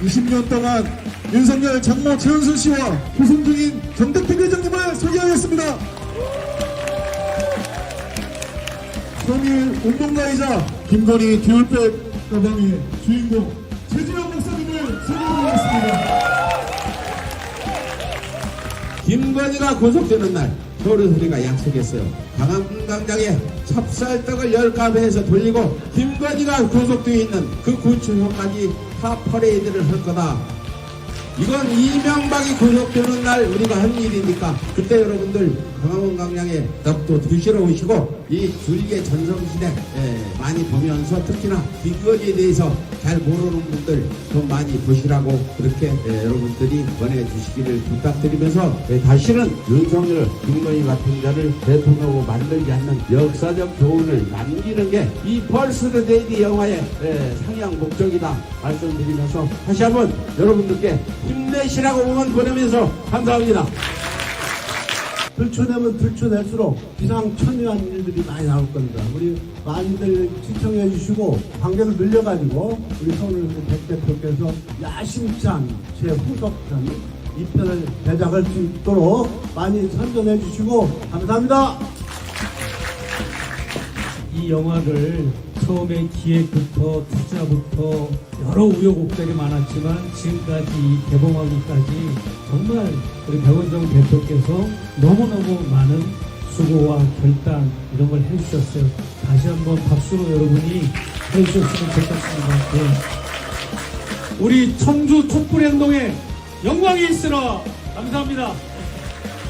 하겠습니다. 20년 동안 윤석열 장모 최은순 씨와 후손 중인 정택택 회장님을 소개하겠습니다. 성일 운동가이자 김건희 듀얼백 가방의 주인공 최지영 목사님을 소개해드리겠습니다. 김건희가 구속되는 날 서울에서 우리가 약속했어요. 강암광장에 찹쌀떡을 열 가베에서 돌리고 김건희가 구속되어 있는 그 구치소까지 다 퍼레이드를 할 거다. 이건 이명박이 구속되는 날 우리가 한 일이니까 그때 여러분들 강화문광장에 덕도 드시러 오시고 이 줄기의 전성시대 예, 많이 보면서 특히나 김건희에 대해서 잘 모르는 분들 좀 많이 보시라고 그렇게 예, 여러분들이 권해주시기를 부탁드리면서 예, 다시는 윤석열, 김건희 같은 자를 대통령으로 만들지 않는 역사적 교훈을 남기는 게이 펄스드 데이디 영화의 예, 상향 목적이다 말씀드리면서 다시 한번 여러분들께 힘내시라고 응원 보내면서 감사합니다. 들춰내면 들춰낼수록 기상천외한 일들이 많이 나올 겁니다. 우리 많이들 시청해 주시고 관계를 늘려가지고 우리 서울시 백 대표께서 야심찬 제 후속편 이 편을 제작할 수 있도록 많이 선전해 주시고 감사합니다. 이 영화를 처음에 기획부터 투자부터 여러 우여곡절이 많았지만 지금까지 이 개봉하기까지 정말 우리 백원정 대표께서 너무너무 많은 수고와 결단 이런 걸 해주셨어요. 다시 한번 박수로 여러분이 해주셨으면 좋겠습니다. 네. 우리 청주 촛불행동에 영광이 있으라 감사합니다.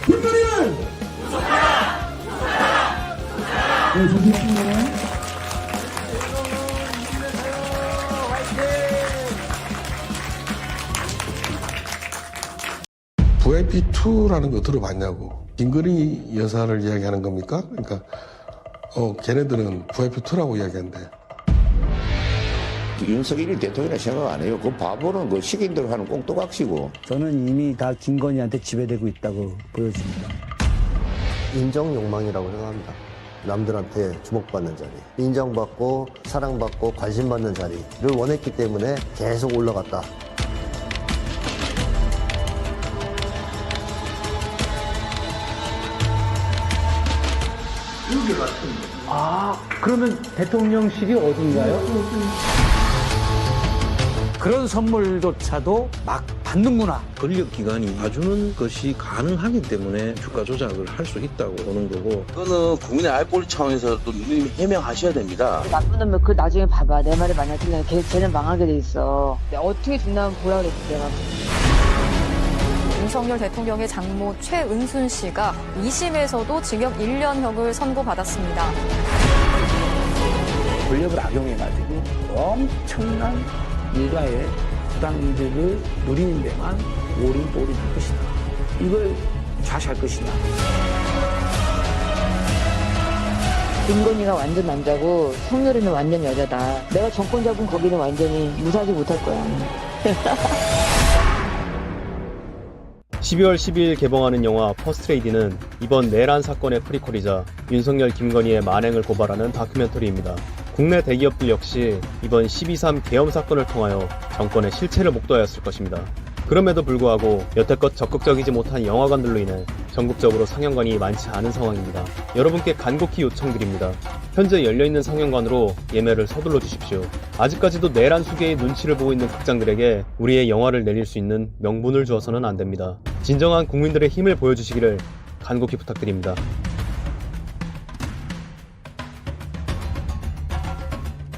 불거리를 네, 좋겠습니다. VIP2라는 거 들어봤냐고. 김건희 여사를 이야기하는 겁니까? 그러니까, 어, 걔네들은 VIP2라고 이야기한대. 윤석열이 대통령이라 생각 안 해요. 그 바보는 그 식인들 하는 꽁또각시고. 저는 이미 다 김건희한테 지배되고 있다고 보여집니다. 인정 욕망이라고 생각합니다. 남들한테 주목받는 자리, 인정받고 사랑받고 관심받는 자리를 원했기 때문에 계속 올라갔다. 아, 그러면 대통령실이 어딘가요? 그런 선물조차도 막 받는구나. 권력 기관이 봐주는 것이 가능하기 때문에 주가 조작을 할 수 있다고 보는 거고 그거는 국민의 알 권리 차원에서도 누님 해명하셔야 됩니다. 나쁜 놈은 그 나중에 봐봐. 내 말이 만약 들리면 걔, 쟤는 망하게 돼 있어. 내가 어떻게 준다면 보라 그랬지, 내가. 윤석열 대통령의 장모 최은순 씨가 2심에서도 징역 1년형을 선고받았습니다. 권력을 악용해가지고 엄청난 일가의 부당 이득을 누리는 데만 오림돌이 할 것이다. 이걸 좌시할 것이냐. 김건희가 완전 남자고 성렬이는 완전 여자다. 내가 정권 잡은 거기는 완전히 무사하지 못할 거야. 12월 12일 개봉하는 영화 퍼스트레이디는 이번 내란 사건의 프리퀄이자 윤석열 김건희의 만행을 고발하는 다큐멘터리입니다. 국내 대기업들 역시 이번 12.3 계엄 사건을 통하여 정권의 실체를 목도하였을 것입니다. 그럼에도 불구하고 여태껏 적극적이지 못한 영화관들로 인해 전국적으로 상영관이 많지 않은 상황입니다. 여러분께 간곡히 요청드립니다. 현재 열려있는 상영관으로 예매를 서둘러 주십시오. 아직까지도 내란 수계의 눈치를 보고 있는 극장들에게 우리의 영화를 내릴 수 있는 명분을 주어서는 안 됩니다. 진정한 국민들의 힘을 보여주시기를 간곡히 부탁드립니다.